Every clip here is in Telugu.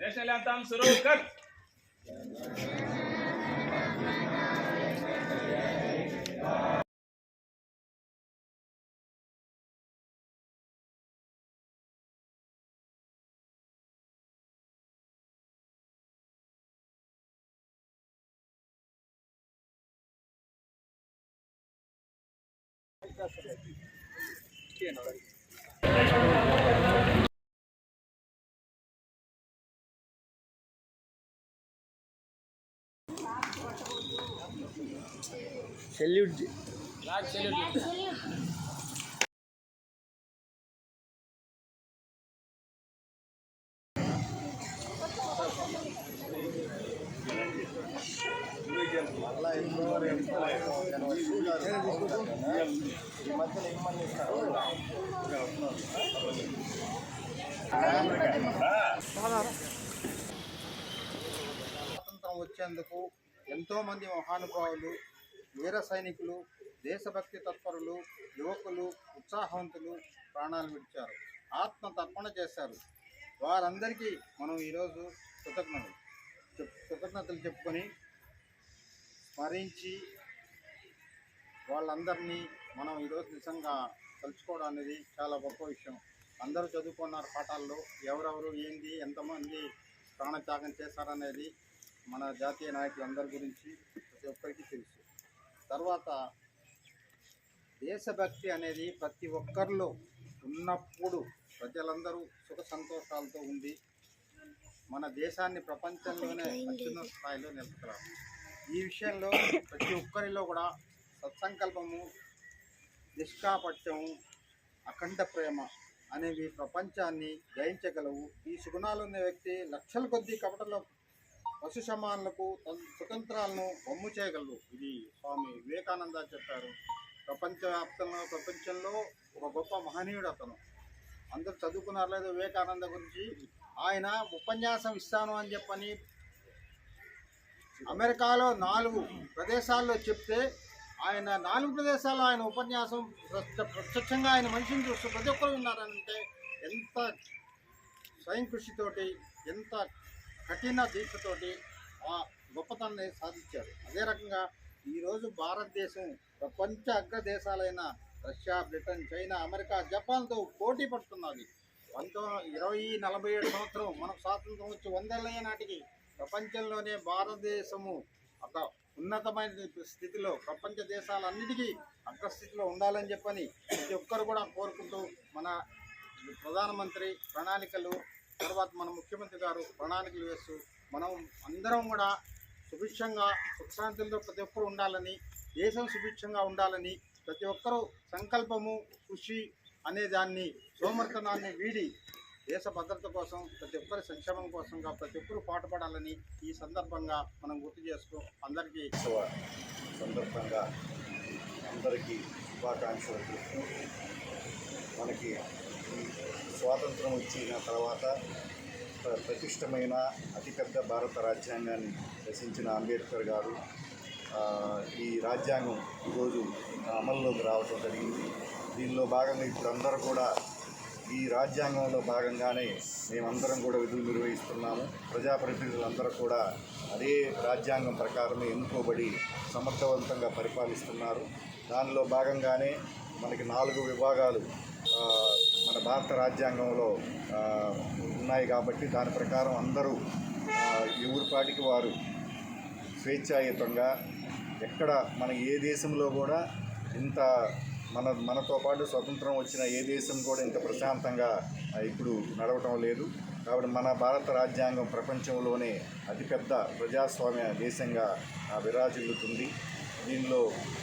नेशनल एंथम शुरू कर। সেলিউট స్వాతంత్రం వచ్చేందుకు ఎంతో మంది మహానుభావులు వీర సైనికులు దేశభక్తి తత్పరులు యువకులు ఉత్సాహవంతులు ప్రాణాలు విడిచారు ఆత్మ తర్పణ చేశారు. వారందరికీ మనం ఈరోజు కృతజ్ఞతలు చెప్- కృతజ్ఞతలు చెప్పుకొని స్మరించి వాళ్ళందరినీ మనం ఈరోజు నిజంగా తలుచుకోవడం అనేది చాలా గొప్ప విషయం. అందరూ చదువుకున్నారు పాఠాల్లో ఎవరెవరు ఏంది ఎంతమంది ప్రాణత్యాగం చేశారనేది మన జాతీయ నాయకులందరి గురించి ప్రతి ఒక్కరికి తెలుసు. తర్వాత దేశభక్తి అనేది ప్రతి ఒక్కరిలో ఉన్నప్పుడు ప్రజలందరూ సుఖ సంతోషాలతో ఉండి మన దేశాన్ని ప్రపంచంలోనే అత్యున్నత స్థాయిలో నిలుపుతారు ఈ విషయంలో ప్రతి ఒక్కరిలో కూడా సత్సంకల్పము నిష్కాపట్యం అఖండ ప్రేమ అనేవి ప్రపంచాన్ని జయించగలవు. ఈ సుగుణాలు ఉన్న వ్యక్తి లక్షల కొద్దీ కపటల పశు సమానులకు స్వతంత్రాలను బొమ్ము చేయగలరు ఇది స్వామి వివేకానంద చెప్పారు. ప్రపంచవ్యాప్తంగా ప్రపంచంలో ఒక గొప్ప మహనీయుడు అతను. అందరూ చదువుకున్నారు లేదు వివేకానంద గురించి? ఆయన ఉపన్యాసం ఇస్తాను అని చెప్పని అమెరికాలో నాలుగు ప్రదేశాల్లో చెప్తే ఆయన నాలుగు ప్రదేశాల్లో ఆయన ఉపన్యాసం ప్రత్యక్షంగా ఆయన మనిషిని చూస్తూ ప్రతి ఒక్కరు విన్నారంటే ఎంత స్వయం కృషితోటి ఎంత కఠిన దీక్షతోటి ఆ గొప్పతనాన్ని సాధించారు. అదే రకంగా ఈరోజు భారతదేశం ప్రపంచ అగ్ర దేశాలైన రష్యా బ్రిటన్ చైనా అమెరికా జపాన్తో పోటీ పడుతున్నది. పంతొమ్మిది ఇరవై నలభై ఏడు సంవత్సరం మనకు స్వాతంత్రం వచ్చి వందేళ్ళయ్యే నాటికి ప్రపంచంలోనే భారతదేశము ఒక ఉన్నతమైన స్థితిలో ప్రపంచ దేశాలన్నిటికీ అగ్రస్థితిలో ఉండాలని చెప్పని ప్రతి ఒక్కరు కూడా కోరుకుంటూ మన ప్రధానమంత్రి ప్రణాళికలు తర్వాత మన ముఖ్యమంత్రి గారు ప్రణాళికలు వేస్తూ మనం అందరం కూడా సుభిక్షంగా సుఖశాంతులతో ప్రతి ఒక్కరు ఉండాలని దేశం సుభిక్షంగా ఉండాలని ప్రతి ఒక్కరూ సంకల్పము కృషి అనే దాన్ని సోమర్థనాన్ని వీడి దేశ భద్రత కోసం ప్రతి ఒక్కరి సంక్షేమం కోసంగా ప్రతి ఒక్కరు పాటుపడాలని ఈ సందర్భంగా మనం గుర్తు చేసుకో అందరికీ సందర్భంగా అందరికీ శుభాకాంక్షలు తెలుపుతూ మనకి స్వాతంత్రం వచ్చిన తర్వాత ప్ర- ప్రతిష్టమైన అతిపెద్ద భారత రాజ్యాంగాన్ని రచించిన అంబేద్కర్ గారు ఈ రాజ్యాంగం ఈరోజు అమల్లోకి రావటం జరిగింది. దీనిలో భాగంగా ఇప్పుడు అందరూ కూడా ఈ రాజ్యాంగంలో భాగంగానే మేమందరం కూడా విధులు నిర్వహిస్తున్నాము. ప్రజాప్రతినిధులందరూ కూడా అదే రాజ్యాంగం ప్రకారమే ఎన్నుకోబడి సమర్థవంతంగా పరిపాలిస్తున్నారు. దానిలో భాగంగానే మనకి నాలుగు విభాగాలు మన భారత రాజ్యాంగంలో ఉన్నాయి కాబట్టి దాని ప్రకారం అందరూ ఎవరిపాటికి వారు స్వేచ్ఛాయుతంగా ఎక్కడ మన ఏ దేశంలో కూడా ఇంత మన మనతో పాటు స్వతంత్రం వచ్చిన ఏ దేశం కూడా ఇంత ప్రశాంతంగా ఇప్పుడు నడవటం లేదు. కాబట్టి మన భారత రాజ్యాంగం ప్రపంచంలోనే అతిపెద్ద ప్రజాస్వామ్య దేశంగా విరాజిల్లుతుంది. దీనిలో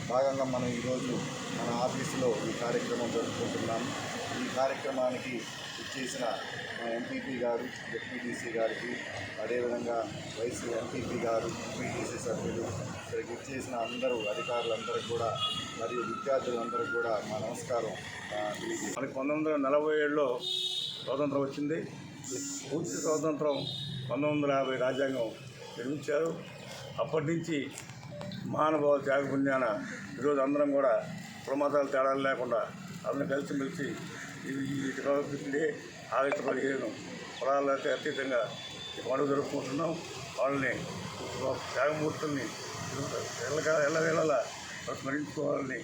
భాగంగా మనం ఈరోజు మన ఆఫీసులో ఈ కార్యక్రమం జరుపుకుంటున్నాము. ఈ కార్యక్రమానికి ఇచ్చేసిన మా ఎంపీపీ గారు జెడ్పీటీసీ గారికి అదేవిధంగా వైసీ ఎంపీపీ గారు ఎంపీటీసీ సభ్యులు ఇక్కడికి ఇచ్చేసిన అందరూ అధికారులందరికీ కూడా మరియు విద్యార్థులందరికీ కూడా మా నమస్కారం మనకి పంతొమ్మిది వందల నలభై ఏడులో స్వాతంత్రం వచ్చింది. పూర్తి స్వాతంత్రం పంతొమ్మిది వందల యాభై రాజ్యాంగం నిర్మించారు. అప్పటి నుంచి మహానుభావ త్యాగపుణ్యాన ఈరోజు అందరం కూడా ప్రమాదాలు తేడాలు లేకుండా అందరం కలిసిమెలిసి ఈ ఈ ఆగస్టు పదిహేను పొలాలకి అతీతంగా పండుగ జరుపుకుంటున్నాం. వాళ్ళని త్యాగమూర్తుల్ని ఎల్లగా ఎల్లవేళలా స్మరించుకోవాలని